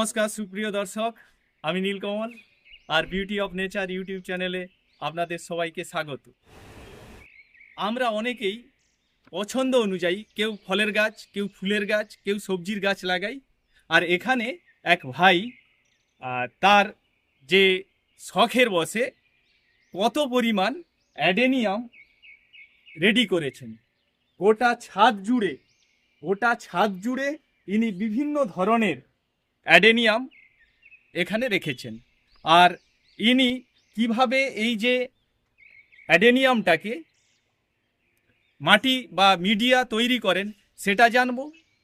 নমস্কার, সুপ্রিয় দর্শক, আমি নীলকমল আর বিউটি অফ নেচার ইউটিউব চ্যানেলে আপনাদের সবাইকে স্বাগত। আমরা অনেকেই পছন্দ অনুযায়ী কেউ ফলের গাছ, কেউ ফুলের গাছ, কেউ সবজির গাছ লাগাই আর এখানে এক ভাই তার যে শখের বসে কত পরিমাণ অ্যাডেনিয়াম রেডি করেছেন। গোটা ছাদ জুড়ে, গোটা ছাদ জুড়ে ইনি বিভিন্ন ধরনের অ্যাডেনিয়াম এখানে রেখেছেন। আর ইনি কীভাবে এই যে অ্যাডেনিয়ামটাকে মাটি বা মিডিয়া তৈরি করেন সেটা জানব।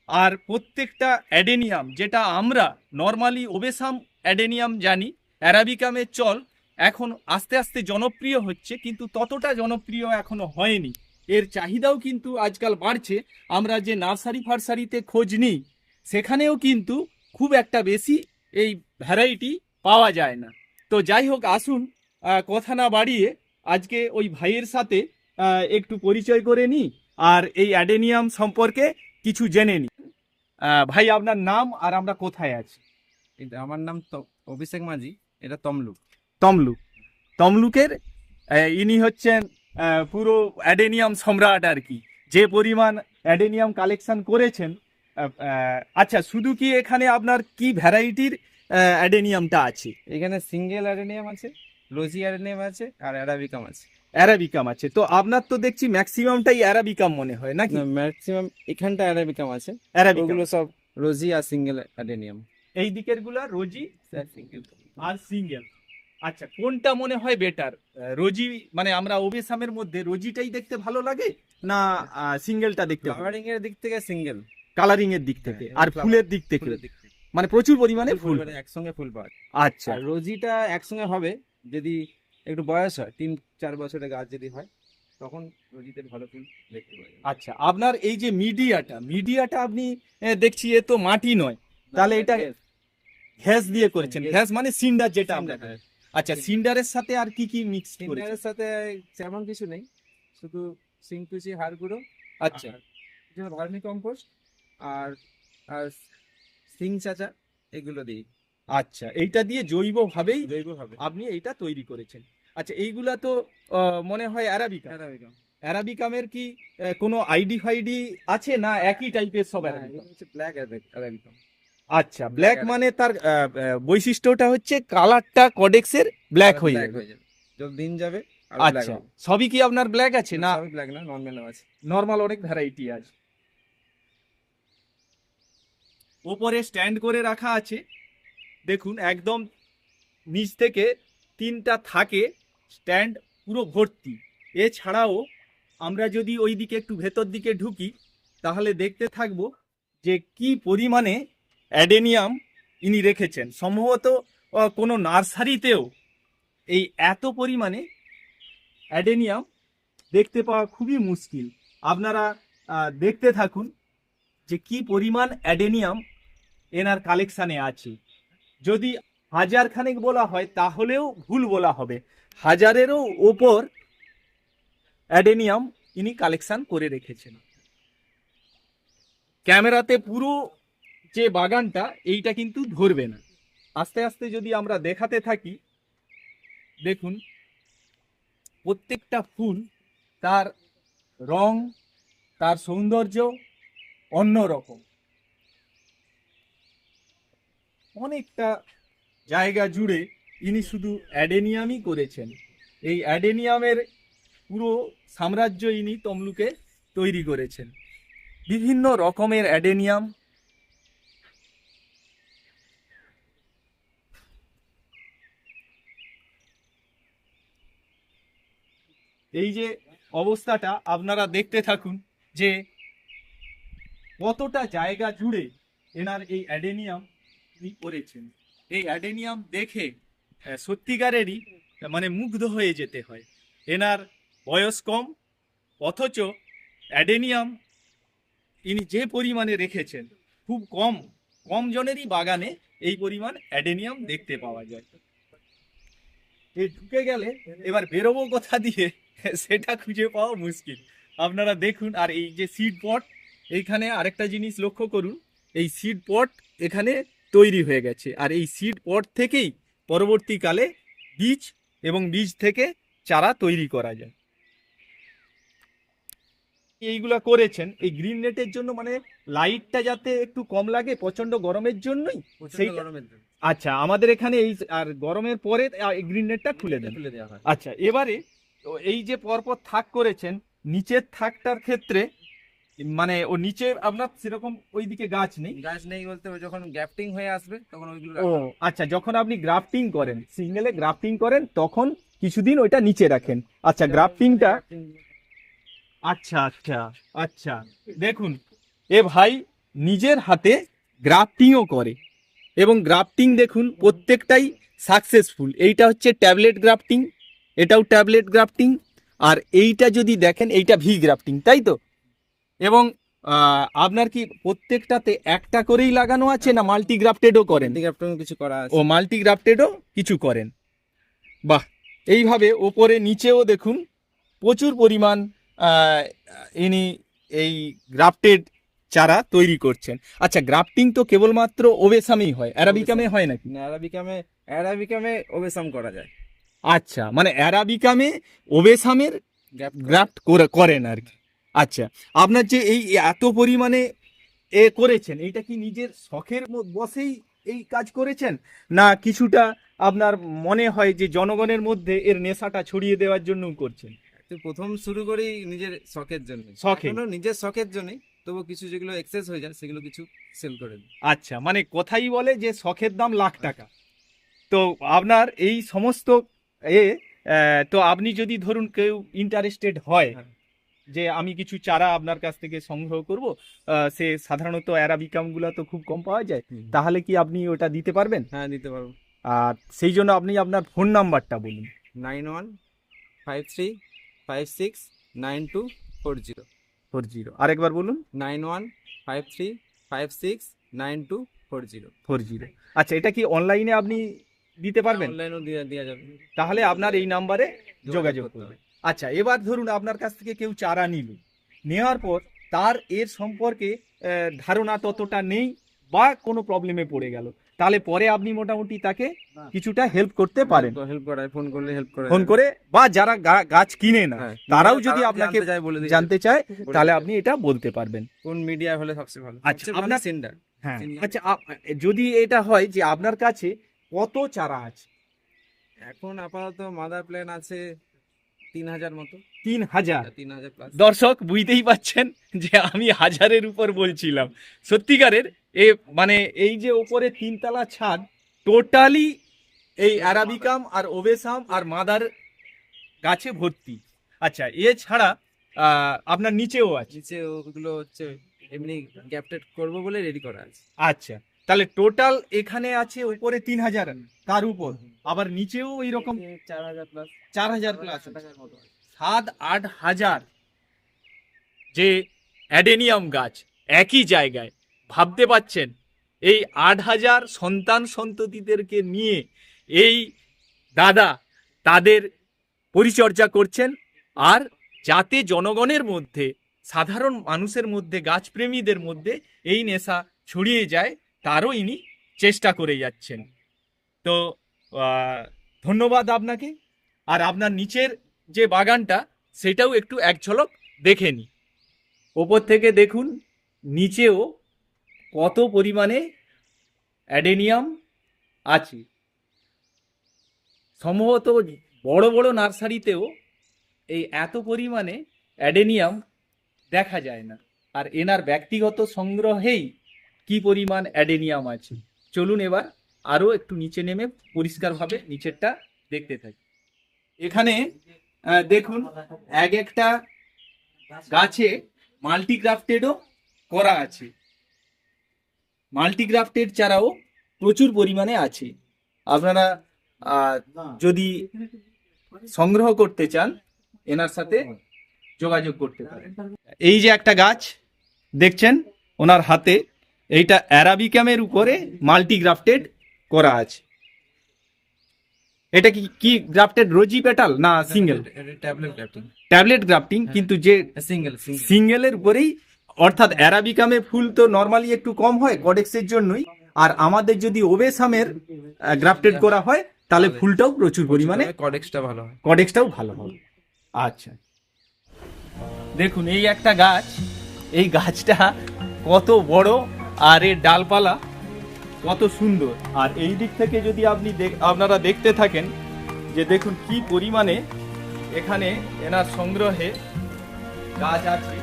আর প্রত্যেকটা অ্যাডেনিয়াম, যেটা আমরা নর্মালি ওবেসাম অ্যাডেনিয়াম জানি অ্যারাবিকামের চল, এখন আস্তে আস্তে জনপ্রিয় হচ্ছে, কিন্তু ততটা জনপ্রিয় এখনও হয়নি। এর চাহিদাও কিন্তু আজকাল বাড়ছে। আমরা যে নার্সারি ফার্সারিতে খোঁজ নিই, সেখানেও কিন্তু খুব একটা বেশি এই ভ্যারাইটি পাওয়া যায় না। তো যাই হোক আসুন কথা না বাড়িয়ে আজকে ওই ভাইয়ের সাথে একটু পরিচয় করে নিই আর এই অ্যাডেনিয়াম সম্পর্কে কিছু জেনে নিই ভাই আপনার নাম আর আমরা কোথায় আছি? এটা আমার নাম তো- অভিষেক মাঝি এটা তমলুক। তমলুক। তমলুকের ইনি হচ্ছেন পুরো অ্যাডেনিয়াম সম্রাট আর কি। যে পরিমাণ অ্যাডেনিয়াম কালেকশন করেছেন আচ্ছা শুধু কি এখানে আপনার কি ভ্যারাইটির অ্যাডেনিয়ামটা আছে? এখানে সিঙ্গেল অ্যাডেনিয়াম আছে রোজি অ্যাডেনিয়াম আছে আর অ্যারাবিকাম আছে। অ্যারাবিকাম আছে। তো আপনার তো দেখছি ম্যাক্সিমামটাই অ্যারাবিকাম মনে হয় নাকি? ম্যাক্সিমাম এখানটা অ্যারাবিকাম আছে। অ্যারাবিকাগুলো সব রোজি আর সিঙ্গেল অ্যাডেনিয়াম। এই দিকেরগুলা রোজি আর সিঙ্গেল। আচ্ছা কোনটা মনে হয় বেটার? রোজি মানে আমরা ওবেসামের মধ্যে রোজিটাই দেখতে ভালো লাগে না সিঙ্গেলটা দেখতে ফ্লাওয়ারিং এর দিক থেকে সিঙ্গেল। কালারিং এর দিক থেকে হ্যাঁ, আর ফুলের দিক থেকে। মানে প্রচুর পরিমাণে ফুল। একসঙ্গে ফুল পাওয়া আচ্ছা। রোজিটা একসঙ্গে হবে যদি একটু বয়স হয় তিন চার বছরের গাছ যদি হয় তখন রোজিতে ভালো ফুল দেখতে পাওয়া আচ্ছা আপনার এই যে মিডিয়াটা মিডিয়াটা আপনি দেখছি এ তো মাটি নয়। তাহলে এটা ঘ্যাস দিয়ে করেছেন. ঘ্যাস মানে সিন্ডার যেটা আমরা আচ্ছা সিন্ডারের সাথে আর কি কি মিক্স করেছেন? সিন্ডারের সাথে তেমন কিছু নেই। শুধু সিংকুচি হাড় গুঁড়ো আচ্ছা। Vermi compost. আর আর সিং চাচা এগুলো দিই। আচ্ছা এইটা দিয়ে জৈবভাবেই জৈব ভাবে আপনি এইটা তৈরি করেছেন। আচ্ছা এইগুলা তো মনে হয় অ্যারাবিকা? অ্যারাবিকামের কি কোনো আইডি ফাইডি আছে না একই টাইপের সব অ্যারাবিকা? ব্ল্যাক অ্যারাবিকাম আচ্ছা ব্ল্যাক মানে তার বৈশিষ্ট্যটা হচ্ছে কালারটা কডেক্সের ব্ল্যাক হয়ে যাবে। যত দিন যাবে আচ্ছা সবই কি আপনার ব্ল্যাক আছে না সবই ব্ল্যাক না নর্মাল আছে। নর্মাল অনেক ভ্যারাইটি আছে। ওপরে স্ট্যান্ড করে রাখা আছে। দেখুন, একদম নিচ থেকে তিনটা থাকে স্ট্যান্ড পুরো ভর্তি। এছাড়াও আমরা যদি ওই দিকে একটু ভেতর দিকে ঢুকি, তাহলে দেখতে থাকব যে কি পরিমাণে অ্যাডেনিয়াম ইনি রেখেছেন। সম্ভবত কোনো নার্সারিতেও এই এত পরিমাণে অ্যাডেনিয়াম দেখতে পাওয়া খুবই মুশকিল। আপনারা দেখতে থাকুন যে কি পরিমাণ অ্যাডেনিয়াম এনার কালেকশানে আছে। যদি হাজার খানেক বলা হয়, তাহলেও ভুল বলা হবে। হাজারেরও ওপর অ্যাডেনিয়াম ইনি কালেকশান করে রেখেছেন। ক্যামেরাতে পুরো যে বাগানটা, এইটা কিন্তু ধরবে না। আস্তে আস্তে যদি আমরা দেখাতে থাকি, দেখুন, প্রত্যেকটা ফুল তার রং, তার সৌন্দর্য অন্যরকম। অনেকটা জায়গা জুড়ে ইনি শুধু অ্যাডেনিয়ামই করেছেন। এই অ্যাডেনিয়ামের পুরো সাম্রাজ্য ইনি তমলুকে তৈরি করেছেন। বিভিন্ন রকমের অ্যাডেনিয়াম। এই যে অবস্থাটা আপনারা দেখতে থাকুন যে কতটা জায়গা জুড়ে এনার এই অ্যাডেনিয়াম তিনি করেছেন। এই অ্যাডেনিয়াম দেখে সত্যিকারেরই মানে মুগ্ধ হয়ে যেতে হয়। এনার বয়স কম, অথচ অ্যাডেনিয়াম ইনি যে পরিমাণে রেখেছেন, খুব কম কম জনেরই বাগানে এই পরিমাণ অ্যাডেনিয়াম দেখতে পাওয়া যায়। এই ঢুকে গেলে এবার বেরোবো কথা দিয়ে, সেটা খুঁজে পাওয়া মুশকিল। আপনারা দেখুন, আর এই যে সিড পট এইখানে আরেকটা জিনিস লক্ষ্য করুন। এই সিড পট এখানে তৈরি হয়ে গেছে। আর এই সিড পট থেকেই পরবর্তীকালে বীজ এবং বীজ থেকে চারা তৈরি করা যায়। এইগুলা করেছেন এই গ্রিন নেটের জন্য মানে লাইটটা যাতে একটু কম লাগে প্রচণ্ড গরমের জন্যই জন্য। আচ্ছা আমাদের এখানে এই আর গরমের পরে গ্রিন নেটটা খুলে দেন। আচ্ছা এবারে এই যে পরপর থাক করেছেন নিচের থাকটার ক্ষেত্রে মানে ও নিচে আপনার সেরকম ওইদিকে গাছ নেই? গাছ নেই বলতে ওই যখন গ্রাফটিং হয়ে আসবে তখন ওইগুলো ও। আচ্ছা যখন আপনি গ্রাফটিং করেন সিঙ্গেলে গ্রাফটিং করেন তখন কিছুদিন ওইটা নিচে রাখেন। আচ্ছা গ্রাফটিংটা আচ্ছা আচ্ছা আচ্ছা। দেখুন এ ভাই নিজের হাতে গ্রাফটিংও করে এবং গ্রাফটিং দেখুন প্রত্যেকটাই সাকসেসফুল এইটা হচ্ছে ট্যাবলেট গ্রাফটিং এটাও ট্যাবলেট গ্রাফটিং আর এইটা যদি দেখেন এইটা ভি গ্রাফটিং তাই তো? এবং আপনার কি প্রত্যেকটাতে একটা করেই লাগানো আছে না মাল্টি গ্রাফটেডও করেন কিছু করা ও মাল্টি গ্রাফটেডও কিছু করেন। বাহ! এইভাবে ওপরে নিচেও দেখুন প্রচুর পরিমাণ ইনি এই গ্রাফটেড চারা তৈরি করছেন। আচ্ছা গ্রাফটিং তো কেবলমাত্র ওবেসামেই হয়। অ্যারাবিকামে হয় নাকি? অ্যারাবিকামে অ্যারাবিকামে ওবেসাম করা যায়। আচ্ছা মানে অ্যারাবিকামে ওবেসামের গ্রাফট করে করেন আর কি। আচ্ছা আপনার যে এই এত পরিমাণে এ করেছেন এইটা কি নিজের শখের বসেই এই কাজ করেছেন? না কিছুটা আপনার মনে হয় যে জনগণের মধ্যে এর নেশাটা ছড়িয়ে দেওয়ার জন্য করছেন? প্রথম শুরু করি নিজের শখের জন্য শখে। নিজের শখের জন্যই তবু কিছু যেগুলো এক্সেস হয়ে যায় সেগুলো কিছু সেল করে দিই আচ্ছা মানে কথাই বলে যে শখের দাম লাখ টাকা। তো আপনার এই সমস্ত এ তো আপনি যদি ধরুন কেউ ইন্টারেস্টেড হয় হ্যাঁ। যে আমি কিছু চারা আপনার কাছ থেকে সংগ্রহ করব সে সাধারণত অ্যারাবিকামগুলো তো খুব কম পাওয়া যায়। তাহলে কি আপনি ওটা দিতে পারবেন? হ্যাঁ দিতে পারব। আর সেই জন্য আপনি আপনার ফোন নাম্বারটা বলুন। Nine one five three five six nine two four zero. Four zero. আরেকবার বলুন। Nine one five three five six nine two four zero. Four zero. আচ্ছা এটা কি অনলাইনে আপনি দিতে পারবেন? অনলাইনেও দেওয়া দেওয়া যাবে। তাহলে আপনার এই নাম্বারে যোগাযোগ করবে আচ্ছা এবার ধরুন আপনার কাছ থেকে কেউ চারা নিল। নেওয়ার পর তার এর সম্পর্কে ধারণা ততটা নেই বা কোনো প্রবলেমে পড়ে গেল। তাহলে পরে আপনি মোটামুটি তাকে কিছুটা হেল্প করতে পারেন। হেল্প করায় ফোন করলে হেল্প করে ফোন করে বা যারা গাছ কিনে না হ্যাঁ। তারাও যদি আপনাকে জানতে চায় তাহলে আপনি এটা বলতে পারবেন। কোন মিডিয়া হলে সবচেয়ে ভালো? আচ্ছা, আপনার- সেন্ডার হ্যাঁ আচ্ছা যদি এটা হয় যে আপনার কাছে কত চারা আছে? এখন আপাতত মাদার প্ল্যান আছে তিন হাজার মতো। তিন হাজার তিন হাজার দর্শক বুঝতেই পাচ্ছেন যে আমি হাজারের উপর বলছিলাম। সত্যিকারের এ মানে এই যে ওপরে তিনতলা ছাদ টোটালি এই অ্যারাবিকাম আর ওবেসাম আর মাদার গাছে ভর্তি। আচ্ছা এছাড়া আহ, আপনার নিচেও আছে? নিচে ওগুলো হচ্ছে এমনি গ্যাপটেড করব বলে রেডি করা আছে। আচ্ছা তাহলে টোটাল এখানে আছে উপরে তিন হাজার। তার উপর। আবার নিচেও ওই রকম চার হাজার প্লাস চার হাজার প্লাস। সাত আট হাজার। যে অ্যাডেনিয়াম গাছ একই জায়গায়। ভাবতে পাচ্ছেন? এই আট হাজার সন্তান সন্ততিদেরকে নিয়ে এই দাদা তাদের পরিচর্যা করছেন। আর যাতে জনগণের মধ্যে সাধারণ মানুষের মধ্যে গাছপ্রেমীদের মধ্যে এই নেশা ছড়িয়ে যায় তারও ইনি চেষ্টা করে যাচ্ছেন। তো ধন্যবাদ আপনাকে। আর আপনার নিচের যে বাগানটা, সেটাও একটু এক ঝলক দেখে নি ওপর থেকে দেখুন, নিচেও কত পরিমাণে অ্যাডেনিয়াম আছে। সম্ভবত বড় বড় নার্সারিতেও এই এত পরিমাণে অ্যাডেনিয়াম দেখা যায় না। আর এনার ব্যক্তিগত সংগ্রহেই কি পরিমাণ অ্যাডেনিয়াম আছে? চলুন এবার আরও একটু নিচে নেমে পরিষ্কারভাবে নিচেরটা দেখতে থাকি। এখানে দেখুন, এক একটা গাছে মাল্টিগ্রাফটেডও করা আছে। মাল্টিগ্রাফটেড ছাড়াও প্রচুর পরিমাণে আছে। আপনারা যদি সংগ্রহ করতে চান, এনার সাথে যোগাযোগ করতে পারেন। এই যে একটা গাছ, দেখছেন? ওনার হাতে এইটা অ্যারাবিকামের উপরে মাল্টিগ্রাফটেড করা আছে। এটা কি কি গ্রাফটেড রোজি পেটাল না single? Tablet grafting tablet grafting কিন্তু যে সিঙ্গেল সিঙ্গেল। সিঙ্গেলের উপরেই অর্থাৎ অ্যারাবিকামে ফুল তো নর্মালি একটু কম হয় কডেক্সের জন্যই আর আমাদের যদি ওবেসামের গ্রাফটেড করা হয় তাহলে ফুলটাও প্রচুর পরিমাণে কডেক্সটা ভালো হয় কডেক্সটাও ভালো হবে। আচ্ছা। দেখুন এই একটা গাছ এই গাছটা কত বড় আর এর ডালপালা কত সুন্দর। আর এই দিক থেকে যদি আপনি আপনারা দেখতে থাকেন যে দেখুন কি পরিমাণে এখানে এনার সংগ্রহে গাছ আছে।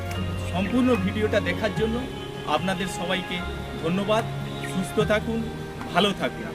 সম্পূর্ণ ভিডিওটা দেখার জন্য আপনাদের সবাইকে ধন্যবাদ। সুস্থ থাকুন, ভালো থাকুন।